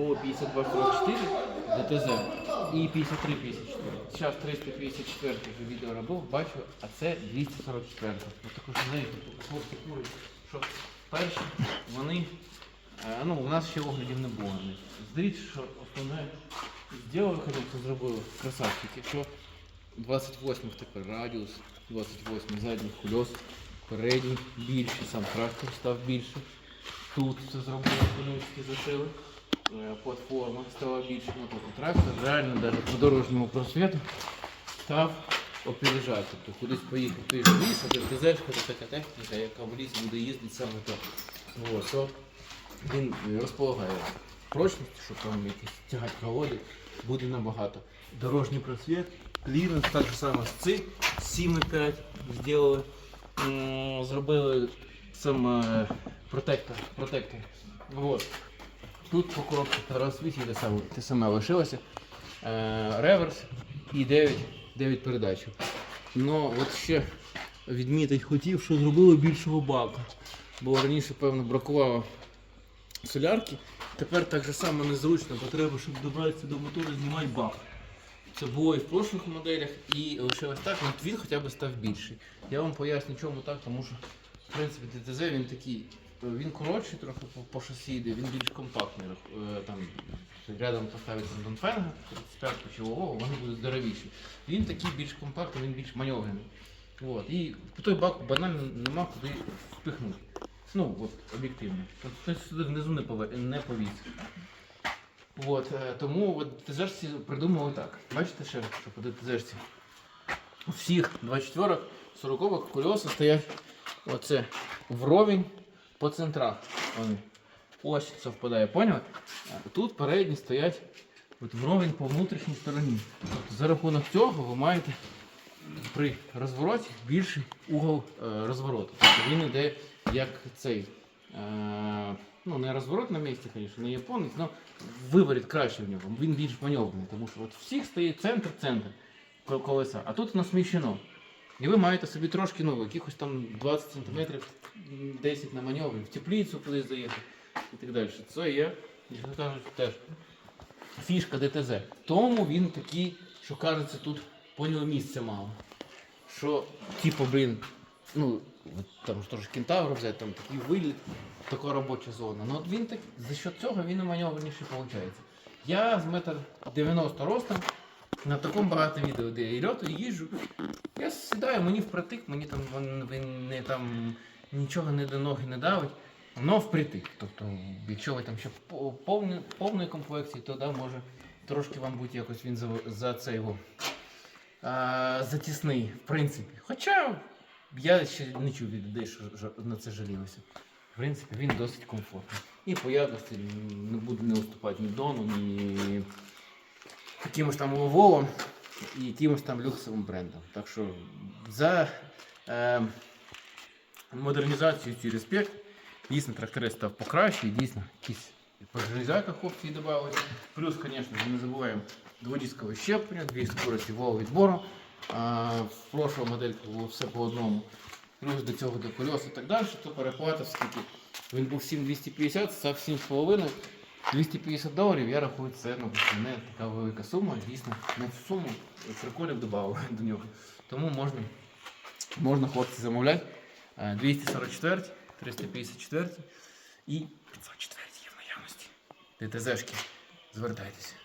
по 5244 ДТЗ і 5354. Зараз 354 вже відео робив, бачу, а це 244. Ось таку ж знаєте, хлопці курять, що перші вони, е, ну у нас ще оглядів не було. Здивіться, що основне зробили, хлопці зробили красавчики, що 28 тепер радіус, 28 задніх кольос, передній більший, сам трактор став більший. Тут все зробили, конючки зашили. Е, Платформа стала більше. Ну, тобто трактор реально навіть по дорожньому просвіту став опережати. Тобто кудись поїхав той же ліс, а ДТЗшка це така техніка, яка в лісі буде їздити саме то. От, то він е, розполагає прочністю, щоб там якийсь тягать проводить, буде набагато. Дорожній просвіт, кліренс, так само з цих 7,5 зробили. Зробили сам е, протектор. протектор. Вот. Тут по коробці трансмісії те саме, те саме лишилося. Е, реверс і 9, 9 передач. Ну, от ще відмітить хотів, що зробили більшого бака. Бо раніше, певно, бракувало солярки. Тепер так же само незручно, бо треба, щоб добратися до мотора, знімати бак. Це було і в прошлих моделях, і лишилось так, ну, він хоча б став більший. Я вам поясню, чому так, тому що в принципі ДТЗ він такий, він коротший трохи по, по шасі йде, він більш компактний. Е, Там рядом поставиться Донфенга 35 чолового, вони будуть здоровіші. Він такий більш компактний, він більш маневрений. От. І той бак банально нема куди впихнути. Ну, от, об'єктивно. Тобто сюди внизу не, пове- не повісиш. От, е, тому от ТЗшці придумали так. Бачите ще, що по ТЗшці? У всіх 24 40 кольоса стоять оце вровень по центрах. Вони. Ось совпадає, поняли? Тут передні стоять от вровень по внутрішній стороні. Тобто за рахунок цього ви маєте при розвороті більший угол е, розвороту. Тобто він йде як цей. Е, ну, не розворот на місці, звісно, не японець, але виворіт краще в нього. Він більш маневрений, тому що от всіх стоїть центр-центр колеса, а тут воно сміщено. І ви маєте собі трошки, ну, якихось там 20 см, 10 на маневрі, в теплицю кудись заїхати і так далі. Це є, як кажуть, теж фішка ДТЗ. Тому він такий, що кажеться, тут по нього місця мало. Що, типу, блін, ну, там ж теж кентавр взяти, там такий виліт, така робоча зона. Ну от він так, за що цього він і маневреніший виходить. Я з метр 90 ростом, на такому багато відео, де я і льоту, і їжджу. Я сідаю, мені впритик, мені там не там нічого не до ноги не давить. Воно впритик. Тобто, якщо ви там ще по- повні, повної комплекції, то да, може трошки вам бути якось він за, за це його а, затісний, в принципі. Хоча я ще не чув від людей, що на це жалілося. В принципі, він досить комфортний. І по якості не буде не уступати ні Дону, ні якимось там Volvo і якимось там люксовим брендом. Так що за е, модернізацію ці респект. Дійсно, трактори став покраще, дійсно якісь по железяках опції додали. Плюс, звісно, не забуваємо дводискове щеплення, дві скорості вал відбору. А, в прошлому модельці було все по одному. Плюс до цього до колес і так далі, то переплата скільки. Він був 7250, став 7,5. 250 доларів, я рахую, це ну, не така велика сума. Дійсно, на цю суму приколів додав до нього. Тому можна, можна хлопці замовляти. Е, 244, 354 і 504 є в наявності. ДТЗшки, звертайтеся.